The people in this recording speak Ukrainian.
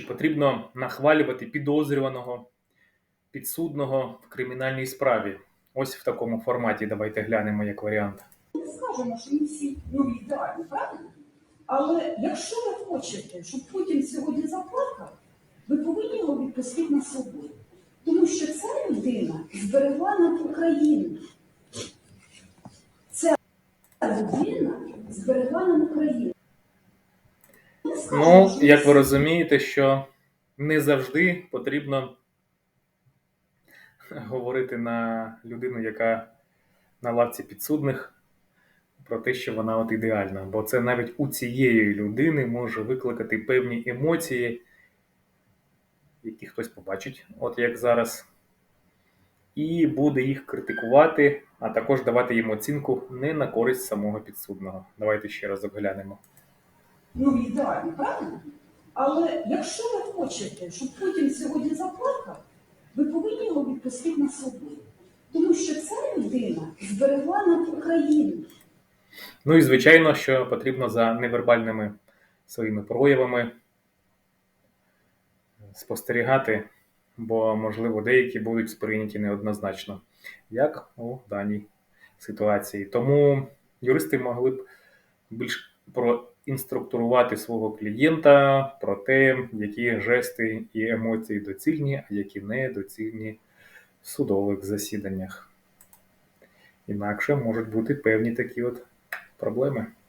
Чи потрібно нахвалювати підозрюваного, підсудного в кримінальній справі? Ось в такому форматі давайте глянемо як варіант. Ми скажемо, що ми всі ну, ідеальні, правильно? Але якщо ви хочете, щоб Путін сьогодні заплакав, ви повинні його відпустити на свободу. Тому що ця людина зберегла нам Україну. Ця людина зберегла нам Україну. Ну, як ви розумієте, що не завжди потрібно говорити на людину, яка на лавці підсудних, про те, що вона от ідеальна. Бо це навіть у цієї людини може викликати певні емоції, які хтось побачить, от як зараз, і буде їх критикувати, а також давати їм оцінку не на користь самого підсудного. Давайте ще раз оглянемо. Ну, ідеальні, правильно? Але якщо ви хочете, щоб Путін сьогодні заплакав, ви повинні його відпустити на свободу. Тому що ця людина зберегла нам Україну. Ну і звичайно, що потрібно за невербальними своїми проявами спостерігати, бо, можливо, деякі будуть сприйняті неоднозначно, як у даній ситуації. Тому юристи могли б більш проінструктурувати свого клієнта про те, які жести і емоції доцільні, а які недоцільні в судових засіданнях. Інакше можуть бути певні такі от проблеми.